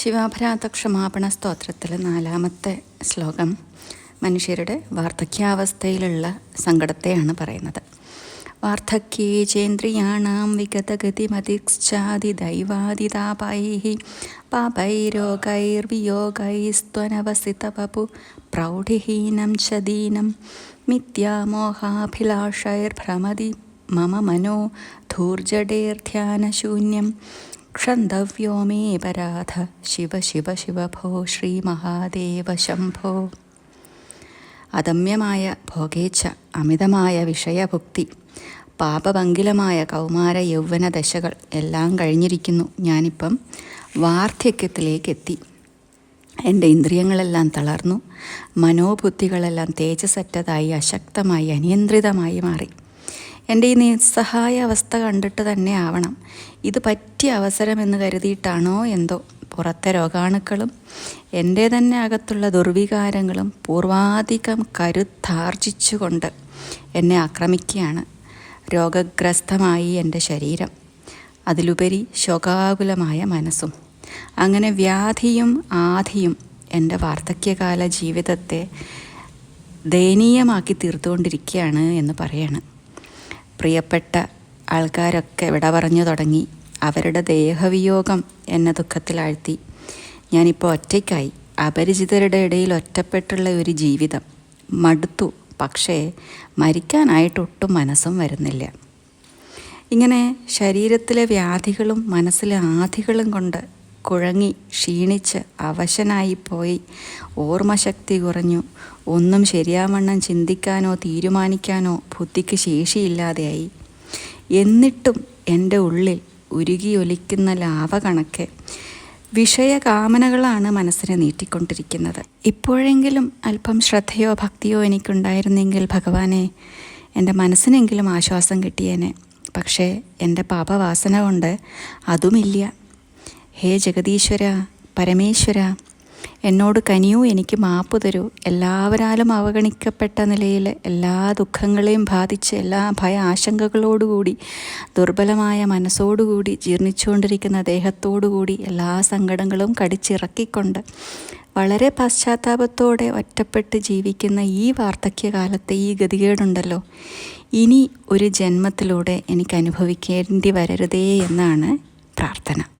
ശിവാപരാധ ക്ഷമാപണ സ്തോത്രത്തിലെ നാലാമത്തെ ശ്ലോകം മനുഷ്യരുടെ വാർദ്ധക്യാവസ്ഥയിലുള്ള സങ്കടത്തെയാണ് പറയുന്നത്. വാർദ്ധക്യേ വാർദ്ധക്യേചേന്ദ്രിയാണാം വിഗതഗതിമതിശ്ചാദിദൈവാദിതാപൈ പാപൈരോഗൈർവിയോഗൈസ്ത്വനവസിതവപു പ്രൗഢിഹീനം ച ദീനം മിഥ്യാമോഹാഭിലാഷൈർഭ്രമതി മമ മനോ ധൂർജടേർധ്യാനശൂന്യം ക്ഷന്തവ്യോ मे പരാധ ശിവ ശിവ ശിവ ഭോ ശ്രീ മഹാദേവ ശംഭോ അദമ്യമായ ഭോഗേച്ഛ അമിതമായ വിഷയഭുക്തി പാപഭംഗിലമായ കൗമാര യൗവന ദശകൾ എല്ലാം കഴിഞ്ഞിരിക്കുന്നു. ഞാനിപ്പം വാർദ്ധക്യത്തിലേക്കെത്തി. എന്റെ ഇന്ദ്രിയങ്ങളെല്ലാം തളർന്നു. മനോബുദ്ധികളെല്ലാം തേജസ്സറ്റതായി അശക്തമായി അനിയന്ത്രിതമായി മാറി. എന്റെ ഈ നിസ്സഹായ അവസ്ഥ കണ്ടിട്ട് തന്നെ ആവണം. ഇത് പറ്റിയ അവസരമെന്ന് കരുതിയിട്ടാണോ എന്തോ? പുറത്തെ രോഗാണുക്കളും എന്റെ തന്നെ അകത്തുള്ള ദുർവികാരങ്ങളും പൂർവാധികം കരുത്താർജിച്ചുകൊണ്ട് എന്നെ ആക്രമിക്കുകയാണ്. രോഗഗ്രസ്തമായി എന്റെ ശരീരം. അതിലുപരി ശോകാകുലമായ മനസ്സും. അങ്ങനെ വ്യാധിയും ആധിയും എന്റെ വാർദ്ധക്യകാല ജീവിതത്തെ ദയനീയമാക്കി തീർത്തുകൊണ്ടിരിക്കുകയാണ് എന്ന് പറയാണ്. പ്രിയപ്പെട്ട ആൾക്കാരൊക്കെ വിട പറഞ്ഞു തുടങ്ങി. അവരുടെ ദേഹവിയോഗം എന്നെ ദുഃഖത്തിലാഴ്ത്തി. ഞാനിപ്പോൾ ഒറ്റയ്ക്കായി അപരിചിതരുടെ ഇടയിൽ ഒറ്റപ്പെട്ടുള്ള ഒരു ജീവിതം. മടുത്തു പക്ഷേ മരിക്കാനായിട്ട് ഒട്ടും മനസ്സും വരുന്നില്ല. ഇങ്ങനെ ശരീരത്തിലെ വ്യാധികളും മനസ്സിലെ ആധികളും കൊണ്ട് കുഴങ്ങി ക്ഷീണിച്ച് അവശനായിപ്പോയി ഓർമ്മശക്തി കുറഞ്ഞു. ഒന്നും ശരിയാവണ്ണം ചിന്തിക്കാനോ തീരുമാനിക്കാനോ ബുദ്ധിക്ക് ശേഷിയില്ലാതെയായി. എന്നിട്ടും എന്റെ ഉള്ളിൽ ഉരുകിയൊലിക്കുന്ന ലാവ കണക്കെ വിഷയകാമനകളാണ് മനസ്സിനെ നീട്ടിക്കൊണ്ടിരിക്കുന്നത്. ഇപ്പോഴെങ്കിലും അല്പം ശ്രദ്ധയോ ഭക്തിയോ എനിക്കുണ്ടായിരുന്നെങ്കിൽ ഭഗവാനെ എന്റെ മനസ്സിനെങ്കിലും ആശ്വാസം കിട്ടിയേനെ. പക്ഷേ എന്റെ പാപവാസന കൊണ്ട് അതുമില്ല. ഹേ ജഗദീശ്വര പരമേശ്വര എന്നോട് കനിയൂ എനിക്ക് മാപ്പ് തരൂ. എല്ലാവരാലും അവഗണിക്കപ്പെട്ട നിലയിൽ എല്ലാ ദുഃഖങ്ങളെയും ബാധിച്ച് എല്ലാ ഭയ ആശങ്കകളോടുകൂടി ദുർബലമായ മനസ്സോടുകൂടി ജീർണിച്ചുകൊണ്ടിരിക്കുന്ന ദേഹത്തോടുകൂടി എല്ലാ സങ്കടങ്ങളും കടിച്ചിറക്കിക്കൊണ്ട് വളരെ പശ്ചാത്താപത്തോടെ ഒറ്റപ്പെട്ട് ജീവിക്കുന്ന ഈ വാർദ്ധക്യകാലത്തെ ഈ ഗതികേടുണ്ടല്ലോ. ഇനി ഒരു ജന്മത്തിലൂടെ എനിക്ക് അനുഭവിക്കേണ്ടി വരരുതേ എന്നാണ് പ്രാർത്ഥന.